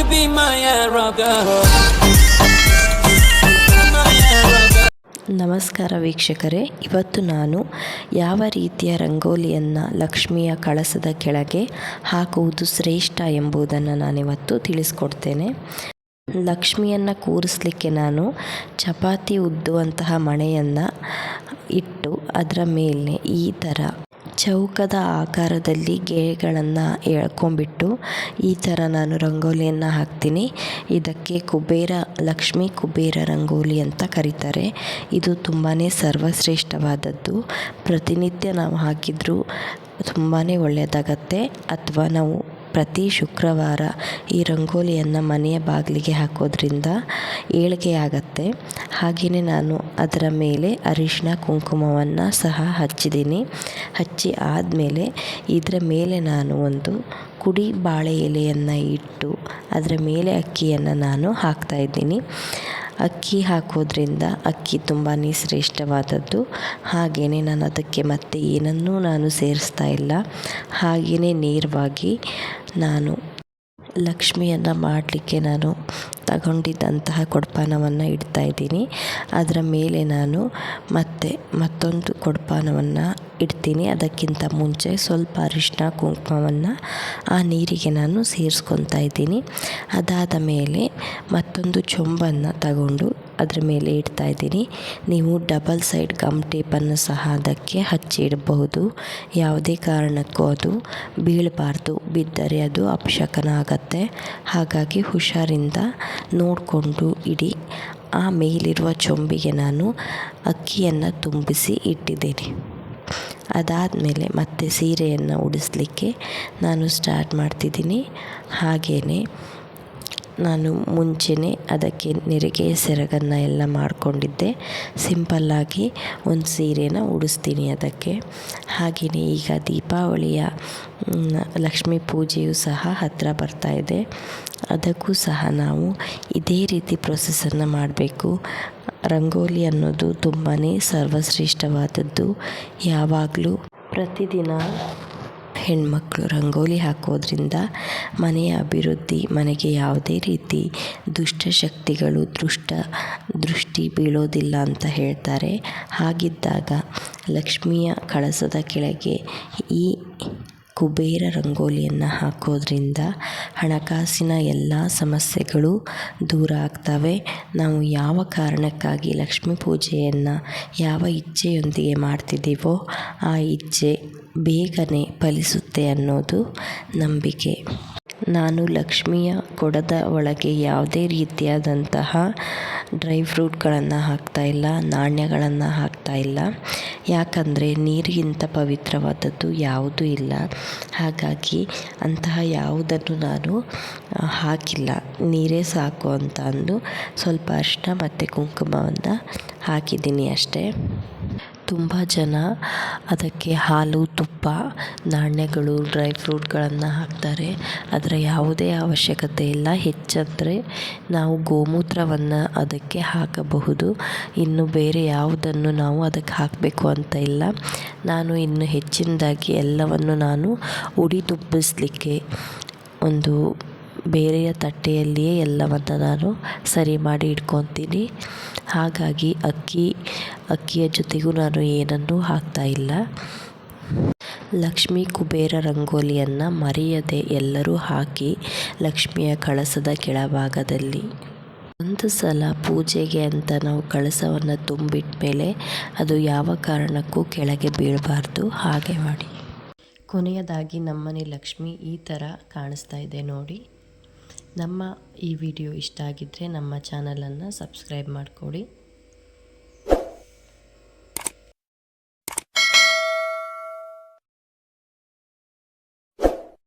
you be my. ನಮಸ್ಕಾರ ವೀಕ್ಷಕರೇ, ಇವತ್ತು ನಾನು ಯಾವ ರೀತಿಯ ರಂಗೋಲಿಯನ್ನು ಲಕ್ಷ್ಮಿಯ ಕಳಸದ ಕೆಳಗೆ ಹಾಕುವುದು ಶ್ರೇಷ್ಠ ಎಂಬುದನ್ನು ನಾನಿವತ್ತು ತಿಳಿಸ್ಕೊಡ್ತೇನೆ ಲಕ್ಷ್ಮಿಯನ್ನು ಕೂರಿಸ್ಲಿಕ್ಕೆ ನಾನು ಚಪಾತಿ ಉದ್ದುವಂತಹ ಮಣೆಯನ್ನು ಇಟ್ಟು ಅದರ ಮೇಲೆ ಈ ಥರ ಚೌಕದ ಆಕಾರದಲ್ಲಿ ಗೆರೆಗಳನ್ನು ಎಳ್ಕೊಂಬಿಟ್ಟು ಈ ಥರ ನಾನು ರಂಗೋಲಿಯನ್ನು ಹಾಕ್ತೀನಿ. ಇದಕ್ಕೆ ಕುಬೇರ, ಲಕ್ಷ್ಮಿ ಕುಬೇರ ರಂಗೋಲಿ ಅಂತ ಕರೀತಾರೆ. ಇದು ತುಂಬಾ ಸರ್ವಶ್ರೇಷ್ಠವಾದದ್ದು. ಪ್ರತಿನಿತ್ಯ ನಾವು ಹಾಕಿದರೂ ತುಂಬಾ ಒಳ್ಳೆಯದಾಗತ್ತೆ. ಅಥವಾ ನಾವು ಪ್ರತಿ ಶುಕ್ರವಾರ ಈ ರಂಗೋಲಿಯನ್ನು ಮನೆಯ ಬಾಗಿಲಿಗೆ ಹಾಕೋದ್ರಿಂದ ಏಳಿಗೆ ಆಗತ್ತೆ ಹಾಗೆಯೇ ನಾನು ಅದರ ಮೇಲೆ ಅರಿಶಿನ ಕುಂಕುಮವನ್ನು ಸಹ ಹಚ್ಚಿದ್ದೀನಿ. ಹಚ್ಚಿ ಆದಮೇಲೆ ಇದರ ಮೇಲೆ ನಾನು ಒಂದು ಕುಡಿ ಬಾಳೆ ಎಲೆಯನ್ನು ಇಟ್ಟು ಅದರ ಮೇಲೆ ಅಕ್ಕಿಯನ್ನು ನಾನು ಹಾಕ್ತಾಯಿದ್ದೀನಿ ಅಕ್ಕಿ ಹಾಕೋದ್ರಿಂದ ಅಕ್ಕಿ ತುಂಬಾ ಶ್ರೇಷ್ಠವಾದದ್ದು. ಹಾಗೆಯೇ ನಾನು ಅದಕ್ಕೆ ಮತ್ತೆ ಏನನ್ನೂ ನಾನು ಸೇರಿಸ್ತಾ ಇಲ್ಲ. ಹಾಗೆಯೇ ನೇರವಾಗಿ ನಾನು ಲಕ್ಷ್ಮಿಯನ್ನು ಮಾಡಲಿಕ್ಕೆ ನಾನು ತಗೊಂಡಿದ್ದಂತಹ ಕೊಡಪಾನವನ್ನು ಇಡ್ತಾ ಇದ್ದೀನಿ. ಅದರ ಮೇಲೆ ನಾನು ಮತ್ತೆ ಮತ್ತೊಂದು ಕೊಡಪಾನವನ್ನು ಇಡ್ತೀನಿ. ಅದಕ್ಕಿಂತ ಮುಂಚೆ ಸ್ವಲ್ಪ ಅರಿಶಿನ ಕುಂಕುಮವನ್ನು ಆ ನೀರಿಗೆ ನಾನು ಸೇರಿಸ್ಕೊತಾ ಇದ್ದೀನಿ. ಅದಾದ ಮೇಲೆ ಮತ್ತೊಂದು ಚೊಂಬನ್ನು ತಗೊಂಡು ಅದರ ಮೇಲೆ ಇಡ್ತಾ ಇದ್ದೀನಿ. ನೀವು ಡಬಲ್ ಸೈಡ್ ಗಮ್ ಟೇಪನ್ನು ಸಹ ಅದಕ್ಕೆ ಹಚ್ಚಿ ಇಡಬಹುದು. ಯಾವುದೇ ಕಾರಣಕ್ಕೂ ಅದು ಬೀಳಬಾರ್ದು. ಬಿದ್ದರೆ ಅದು ಅಪಶಕನ ಆಗತ್ತೆ. ಹಾಗಾಗಿ ಹುಷಾರಿಂದ ನೋಡಿಕೊಂಡು ಇಡಿ. ಆ ಮೇಲಿರುವ ಚೊಂಬಿಗೆ ನಾನು ಅಕ್ಕಿಯನ್ನು ತುಂಬಿಸಿ ಇಟ್ಟಿದ್ದೀನಿ. ಅದಾದಮೇಲೆ ಮತ್ತೆ ಸೀರೆಯನ್ನು ಉಡಿಸ್ಲಿಕ್ಕೆ ನಾನು ಸ್ಟಾರ್ಟ್ ಮಾಡ್ತಿದ್ದೀನಿ. ಹಾಗೆಯೇ ನಾನು ಮುಂಚೆನೇ ಅದಕ್ಕೆ ನೆರಿಗೆ, ಸೆರಗನ್ನು ಎಲ್ಲ ಮಾಡಿಕೊಂಡಿದ್ದೆ. ಸಿಂಪಲ್ಲಾಗಿ ಒಂದು ಸೀರೆನ ಉಡಿಸ್ತೀನಿ ಅದಕ್ಕೆ. ಹಾಗೆಯೇ ಈಗ ದೀಪಾವಳಿಯ ಲಕ್ಷ್ಮೀ ಪೂಜೆಯು ಸಹ ಹತ್ತಿರ ಬರ್ತಾ ಇದೆ. ಅದಕ್ಕೂ ಸಹ ನಾವು ಇದೇ ರೀತಿ ಪ್ರೊಸೆಸನ್ನು ಮಾಡಬೇಕು. ರಂಗೋಲಿ ಅನ್ನೋದು ತುಂಬಾ ಸರ್ವಶ್ರೇಷ್ಠವಾದದ್ದು. ಯಾವಾಗಲೂ ಪ್ರತಿದಿನ ಹೆಣ್ಮಕ್ಳು ರಂಗೋಲಿ ಹಾಕೋದ್ರಿಂದ ಮನೆಯ ಅಭಿವೃದ್ಧಿ, ಮನೆಗೆ ಯಾವುದೇ ರೀತಿ ದುಷ್ಟಶಕ್ತಿಗಳು ದೃಷ್ಟ, ದೃಷ್ಟಿ ಬೀಳೋದಿಲ್ಲ ಅಂತ ಹೇಳ್ತಾರೆ. ಹಾಗಿದ್ದಾಗ ಲಕ್ಷ್ಮಿಯ ಕಳಸದ ಕೆಳಗೆ ಈ ಕುಬೇರ ರಂಗೋಲಿಯನ್ನು ಹಾಕೋದ್ರಿಂದ ಹಣಕಾಸಿನ ಎಲ್ಲ ಸಮಸ್ಯೆಗಳು ದೂರ ಆಗ್ತವೆ. ನಾವು ಯಾವ ಕಾರಣಕ್ಕಾಗಿ ಲಕ್ಷ್ಮೀ ಪೂಜೆಯನ್ನು ಯಾವ ಇಚ್ಛೆಯೊಂದಿಗೆ ಮಾಡ್ತಿದ್ದೀವೋ ಆ ಇಚ್ಛೆ ಬೇಗನೆ ಫಲಿಸುತ್ತೆ ಅನ್ನೋದು ನಂಬಿಕೆ. ನಾನು ಲಕ್ಷ್ಮಿಯ ಕೊಡದ ಒಳಗೆ ಯಾವುದೇ ರೀತಿಯಾದಂತಹ ಡ್ರೈ ಫ್ರೂಟ್ಗಳನ್ನು ಹಾಕ್ತಾ ಇಲ್ಲ, ನಾಣ್ಯಗಳನ್ನು ಹಾಕ್ತಾಯಿಲ್ಲ ಯಾಕಂದರೆ ನೀರಿಗಿಂತ ಪವಿತ್ರವಾದದ್ದು ಯಾವುದೂ ಇಲ್ಲ. ಹಾಗಾಗಿ ಅಂತಹ ಯಾವುದನ್ನು ನಾನು ಹಾಕಿಲ್ಲ. ನೀರೇ ಸಾಕು ಅಂತ ಅಂದು ಸ್ವಲ್ಪ ಅರಿಶಿನ ಮತ್ತು ಕುಂಕುಮವನ್ನು ಹಾಕಿದ್ದೀನಿ ಅಷ್ಟೇ. ತುಂಬ ಜನ ಅದಕ್ಕೆ ಹಾಲು, ತುಪ್ಪ, ನಾಣ್ಯಗಳು ಡ್ರೈ ಫ್ರೂಟ್ಗಳನ್ನು ಹಾಕ್ತಾರೆ. ಅದರ ಯಾವುದೇ ಅವಶ್ಯಕತೆ ಇಲ್ಲ. ಹೆಚ್ಚಂದರೆ ನಾವು ಗೋಮೂತ್ರವನ್ನು ಅದಕ್ಕೆ ಹಾಕಬಹುದು. ಇನ್ನು ಬೇರೆ ಯಾವುದನ್ನು ನಾವು ಅದಕ್ಕೆ ಹಾಕಬೇಕು ಅಂತ ಇಲ್ಲ. ನಾನು ಇನ್ನು ಹೆಚ್ಚಿನದಾಗಿ ಎಲ್ಲವನ್ನು ನಾನು ಉಡಿ ತುಂಬಿಸಲಿಕ್ಕೆ ಒಂದು ಬೇರೆಯ ತಟ್ಟೆಯಲ್ಲಿಯೇ ಎಲ್ಲವನ್ನು ನಾನು ಸರಿ ಮಾಡಿ ಇಟ್ಕೊತೀನಿ. ಹಾಗಾಗಿ ಅಕ್ಕಿ, ಅಕ್ಕಿಯ ಜೊತೆಗೂ ನಾನು ಏನನ್ನೂ ಹಾಕ್ತಾಯಿಲ್ಲ ಲಕ್ಷ್ಮೀ ಕುಬೇರ ರಂಗೋಲಿಯನ್ನು ಮರೆಯದೆ ಎಲ್ಲರೂ ಹಾಕಿ ಲಕ್ಷ್ಮಿಯ ಕಳಸದ ಕೆಳಭಾಗದಲ್ಲಿ. ಒಂದು ಸಲ ಪೂಜೆಗೆ ಅಂತ ನಾವು ಕಳಸವನ್ನು ತುಂಬಿಟ್ಟ ಮೇಲೆ ಅದು ಯಾವ ಕಾರಣಕ್ಕೂ ಕೆಳಗೆ ಬೀಳಬಾರ್ದು. ಹಾಗೆ ಮಾಡಿ. ಕೊನೆಯದಾಗಿ ನಮ್ಮನೆ ಲಕ್ಷ್ಮಿ ಈ ಥರ ಕಾಣಿಸ್ತಾ ಇದೆ ನೋಡಿ. ನಮ್ಮ ಈ ವಿಡಿಯೋ ಇಷ್ಟ ಆಗಿದ್ದರೆ ನಮ್ಮ ಚಾನಲನ್ನು ಸಬ್ಸ್ಕ್ರೈಬ್ ಮಾಡಿಕೊಡಿ.